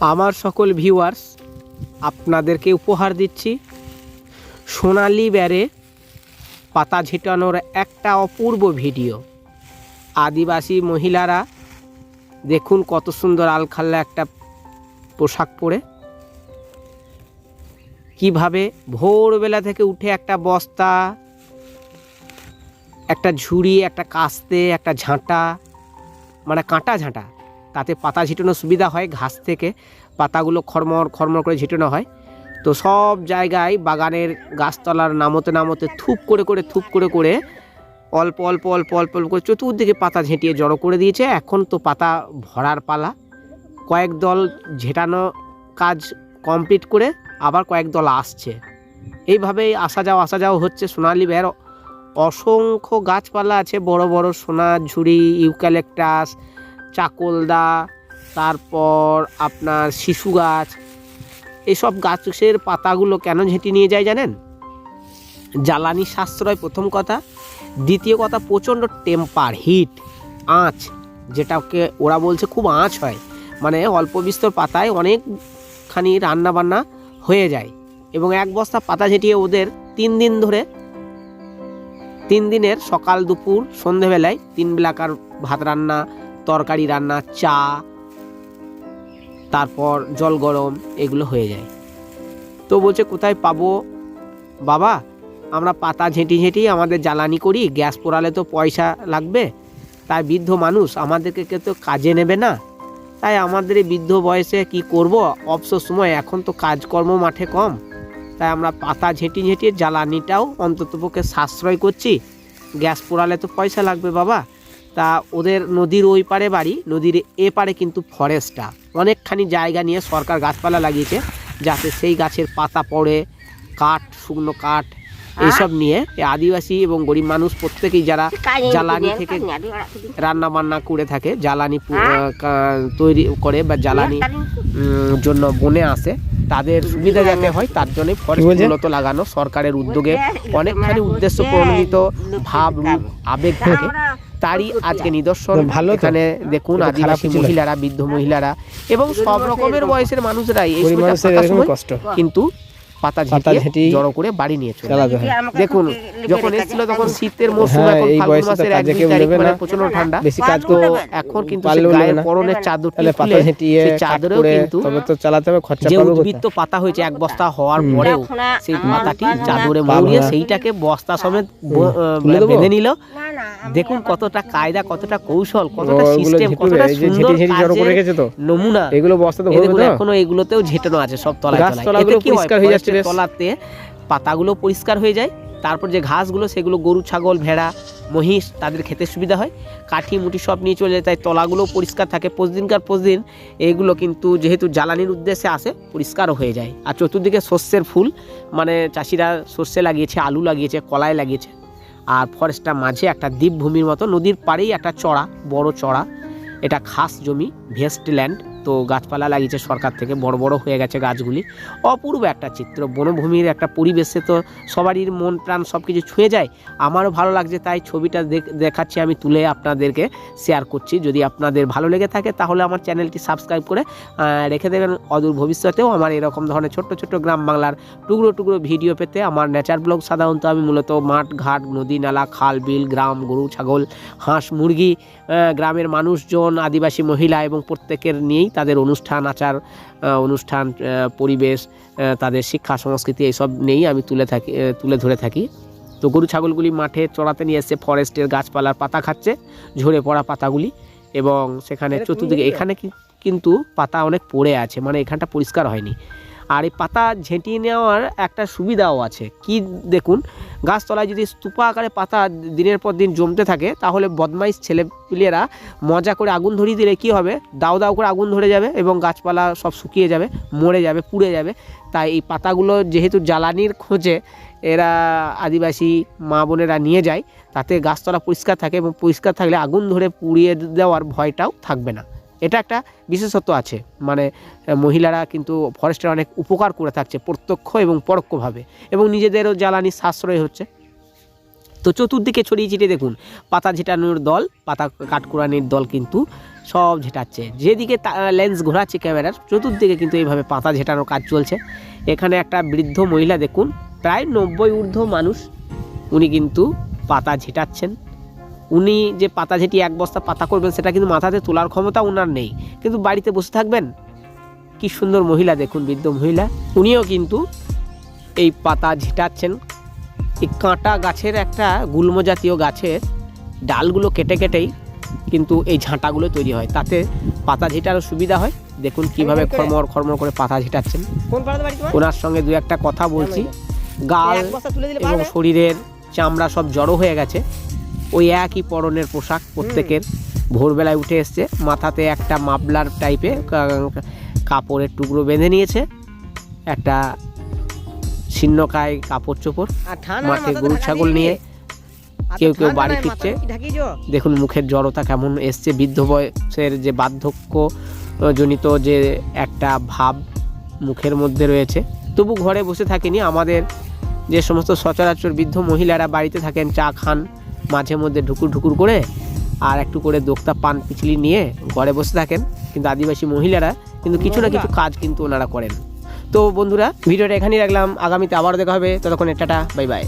আমার সকল ভিউয়ার্স আপনাদেরকে উপহার দিচ্ছি। সোনালি ব্যারে পাতা ঝিটানোর একটা অপূর্ব ভিডিও। আদিবাসী মহিলারা, দেখুন কত সুন্দর আলখাল্লা একটা পোশাক পরে। কীভাবে ভোরবেলা থেকে উঠে একটা বস্তা, একটা ঝুড়ি, একটা কাস্তে, একটা ঝাঁটা মানে কাঁটা ঝাঁটা। তাতে পাতা ঝিটানোর সুবিধা হয়, ঘাস থেকে পাতাগুলো খরমর খরমর করে ঝিটানো হয়। তো সব জায়গায় বাগানের গাছতলার নামতে নামতে থুপ করে করে, থুপ করে করে অল্প অল্প অল্প অল্প অল্প করে চতুর্দিকে পাতা ঝেঁটিয়ে জড়ো করে দিয়েছে। এখন তো পাতা ভরার পালা। কয়েক দল ঝেটানো কাজ কমপ্লিট করে আবার কয়েক দল আসছে। এইভাবেই আসা যাওয়া আসা যাওয়া হচ্ছে সোনালি বের অসংখ্য গাছপালা আছে, বড় বড় সোনার ঝুড়ি ইউক্যালেকটাস চাকলদা, তারপর আপনার শিশু গাছ। এসব গাছের পাতাগুলো কেন ঝেঁটি নিয়ে যায় জানেন? জ্বালানি সাশ্রয় প্রথম কথা। দ্বিতীয় কথা, প্রচণ্ড টেম্পার, হিট, আঁচ, যেটাকে ওরা বলছে খুব আঁচ হয়। মানে অল্প বিস্তর পাতায় অনেকখানি রান্না বান্না হয়ে যায়। এবং এক বস্তা পাতা ঝেঁটিয়ে ওদের তিন দিন ধরে, তিন দিনের সকাল, দুপুর, সন্ধেবেলায় তিন বেলাকার ভাত রান্না তরকারি, রান্না, চা, তারপর জল গরম, এগুলো হয়ে যায়। তো বলছে, কোথায় পাবো? বাবা, আমরা পাতা ঝেঁটি ঝেঁটি আমাদের জ্বালানি করি, গ্যাস পোড়ালে তো পয়সা লাগবে। তাই বৃদ্ধ মানুষ আমাদেরকে কেউ তো কাজে নেবে না। তাই আমাদের এই বৃদ্ধ বয়সে কি করব? অবসর সময় এখন তো কাজকর্ম মাঠে কম। তাই আমরা পাতা ঝেঁটি ঝেঁটিয়ে জ্বালানিটাও অন্ততপক্ষে সাশ্রয় করছি। গ্যাস পোড়ালে তো পয়সা লাগবে, বাবা। তা ওদের নদীর ওই পারে বাড়ি নদীর এ পারে কিন্তু ফরেস্টটা অনেকখানি জায়গা নিয়ে সরকার গাছপালা লাগিয়েছে যাতে সেই গাছের পাতা পড়ে কাঠ শুকনো কাঠ এইসব নিয়ে আদিবাসী এবং গরিব মানুষ প্রত্যেকেই যারা জ্বালানি থেকে রান্না বান্না করে থাকে জ্বালানি তৈরি করে বা জ্বালানি জন্য বনে আসে। তাদের সুবিধা যাতে হয় তার জন্য ফরেস্ট? মূলত লাগানো। সরকারের উদ্যোগে অনেকখানি উদ্দেশ্য প্রণোদিত ভাব রূপ আবেগ থাকে তারই আজকে নিদর্শন। ভালো এখানে দেখুন আদিবাসী মহিলারা বৃদ্ধ মহিলারা এবং সব রকমের বয়সের মানুষরাই এই কষ্ট। কিন্তু পাতা ঝেঁটিয়ে জড়ো করে বাড়ি নিয়ে চলে দেখুন যখন এসেছিল তখন শীতের মৌসুম হ্যাঁ, এখন ফাল্গুন মাসের এক দুই তারিখ মানে প্রচণ্ড ঠান্ডা। বেশি কাজ তো এখন কিন্তু গায়ের পরনের চাদর পাতা ঝেঁটিয়ে সেই চাদরেও কিন্তু তবে তো চালাতে হবে খরচা যে পাবে উদ্বৃত্ত পাতা হয়েছে এক বস্তা হওয়ার পরেও সেই পাতাটি চাদরে মুড়িয়ে সেইটাকে বস্তা সমেত? বেঁধে নিল। দেখুন কতটা কায়দা কতটা কৌশল কতটা সিস্টেম কতটা সুন্দর কাজের নমুনা। এগুলো বস্তাতে তো এখনও এগুলোতেও ঝেটানো আছে সব তলায় তলায়। কি হয় তলাতে পাতাগুলো পরিষ্কার হয়ে যায়, তারপর যে ঘাসগুলো সেগুলো গরু, ছাগল, ভেড়া, মহিষ তাদের খেতে সুবিধা হয়। কাঠি মুঠি সব নিয়ে চলে যায়, তাই তলাগুলো পরিষ্কার থাকে। প্রতিদিনকার প্রতিদিন এইগুলো কিন্তু যেহেতু জ্বালানির উদ্দেশ্যে আসে, পরিষ্কারও হয়ে যায়। আর চতুর্দিকে শস্যের ফুল মানে চাষিরা সর্ষে লাগিয়েছে, আলু লাগিয়েছে, কলাই লাগিয়েছে। আর ফরেস্টটার মাঝে একটা দ্বীপভূমির মতো, নদীর পাড়েই একটা চড়া, বড় চড়া। এটা খাস জমি ভেস্ট ল্যান্ড তো গাছপালা লাগিয়েছে সরকার থেকে, বড় বড় হয়ে গেছে গাছগুলি। অপূর্ব একটা চিত্র, বনভূমির একটা পরিবেশে তো সবারই মন প্রাণ সব কিছু ছুঁয়ে যায়। আমারও ভালো লাগছে, তাই ছবিটা দেখ- দেখাচ্ছি আমি তুলে আপনাদেরকে শেয়ার করছি। যদি আপনাদের ভালো লেগে থাকে, তাহলে আমার চ্যানেলটি সাবস্ক্রাইব করে রেখে দেবেন। অদূর ভবিষ্যতেও আমার এরকম ধরনের ছোট্ট ছোট্ট গ্রাম বাংলার টুকরো টুকরো ভিডিও পেতে আমার নেচার ব্লগ সাধারণত আমি মূলত মাঠ, ঘাট, নদী, নালা, খাল, বিল, গ্রাম, গরু, ছাগল, হাঁস, মুরগি গ্রামের মানুষজন, আদিবাসী মহিলা এবং প্রত্যেকের নিয়েই তাদের অনুষ্ঠান আচার অনুষ্ঠান পরিবেশ তাদের শিক্ষা সংস্কৃতি এইসব নিয়েই আমি তুলে থাকি তুলে ধরে থাকি। তো গরু ছাগলগুলি মাঠে চড়াতে নিয়ে এসছে ফরেস্টের গাছপালার পাতা খাচ্ছে ঝরে পড়া পাতাগুলি এবং সেখানে চতুর্দিকে এখানে কি- কিন্তু পাতা অনেক পড়ে আছে মানে এখানটা পরিষ্কার হয়নি। আর এই পাতা ঝেঁটিয়ে নেওয়ার একটা সুবিধাও আছে। কি দেখুন, গাছতলায় যদি স্তূপা আকারে পাতা দিনের পর দিন জমতে থাকে, তাহলে বদমাইশ ছেলেপিলেরা মজা করে আগুন ধরিয়ে দিলে কি হবে? দাও দাও করে আগুন ধরে যাবে এবং গাছপালা সব শুকিয়ে যাবে, মরে যাবে, পুড়ে যাবে। তাই এই পাতাগুলো যেহেতু জ্বালানির খোঁজে, এরা আদিবাসী মা বোনেরা নিয়ে যায়, তাতে গাছতলা পরিষ্কার থাকে এবং পরিষ্কার থাকলে আগুন ধরে পুড়িয়ে দেওয়ার ভয়টাও থাকবে না। এটা একটা বিশেষত্ব আছে। মানে মহিলারা কিন্তু ফরেস্টের অনেক উপকার করে থাকছে প্রত্যক্ষ এবং পরোক্ষভাবে এবং নিজেদেরও জ্বালানি সাশ্রয় হচ্ছে। তো চতুর্দিকে ছড়িয়ে ছিটিয়ে দেখুন, পাতা ঝেটানোর দল, পাতা কাঠকুড়ানির দল কিন্তু সব ঝেটাচ্ছে। যেদিকে লেন্স ঘোরাচ্ছে ক্যামেরার, চতুর্দিকে কিন্তু এইভাবে পাতা ঝেটানোর কাজ চলছে। এখানে একটা বৃদ্ধ মহিলা দেখুন, প্রায় নব্বই ঊর্ধ্ব মানুষ, উনি কিন্তু পাতা ঝেটাচ্ছেন। উনি যে পাতা ঝেঁটিয়ে এক বস্তা পাতা করবেন সেটা কিন্তু মাথাতে তোলার ক্ষমতা ওনার নেই। কিন্তু বাড়িতে বসে থাকবেন? কি সুন্দর মহিলা দেখুন বৃদ্ধ মহিলা। উনিও কিন্তু এই পাতা ঝেটাচ্ছেন। এই কাঁটা গাছের একটা গুল্ম জাতীয় গাছের ডালগুলো কেটে কেটেই কিন্তু এই ঝাঁটাগুলো তৈরি হয়। তাতে পাতা ঝেটারও সুবিধা হয়। দেখুন কীভাবে খরমর খরমর করে পাতা ঝেটাচ্ছেন। ওনার সঙ্গে দু একটা কথা বলছি। গাল এবং শরীরের চামড়া সব জড়ো হয়ে গেছে। ওই একই পরনের পোশাক প্রত্যেকের। ভোরবেলায় উঠে এসছে মাথাতে একটা মাফলার টাইপে কাপড়ের টুকরো বেঁধে নিয়েছে একটা ছিন্নকায় কাপড় চোপড় আর মাঠে গরু ছাগল নিয়ে কেউ কেউ বাড়ি ফিরছে। দেখুন মুখের জড়তা কেমন এসছে বৃদ্ধ বয়সের যে বার্ধক্য জনিত যে একটা ভাব মুখের মধ্যে রয়েছে। তবু ঘরে বসে থাকেনি আমাদের যে সমস্ত সচরাচর বৃদ্ধ মহিলারা বাড়িতে থাকেন চা খান মাঝে মধ্যে ঢুকুর ঢুকুর করে আর একটু করে দোক্তা পান পিছলি নিয়ে ঘরে বসে থাকেন। কিন্তু আদিবাসী মহিলারা কিন্তু কিছু না কিছু কাজ কিন্তু ওনারা করেন। তো বন্ধুরা ভিডিওটা এখানেই রাখলাম। আগামীতে আবার দেখা হবে। ততক্ষণে টাটা বাই বাই।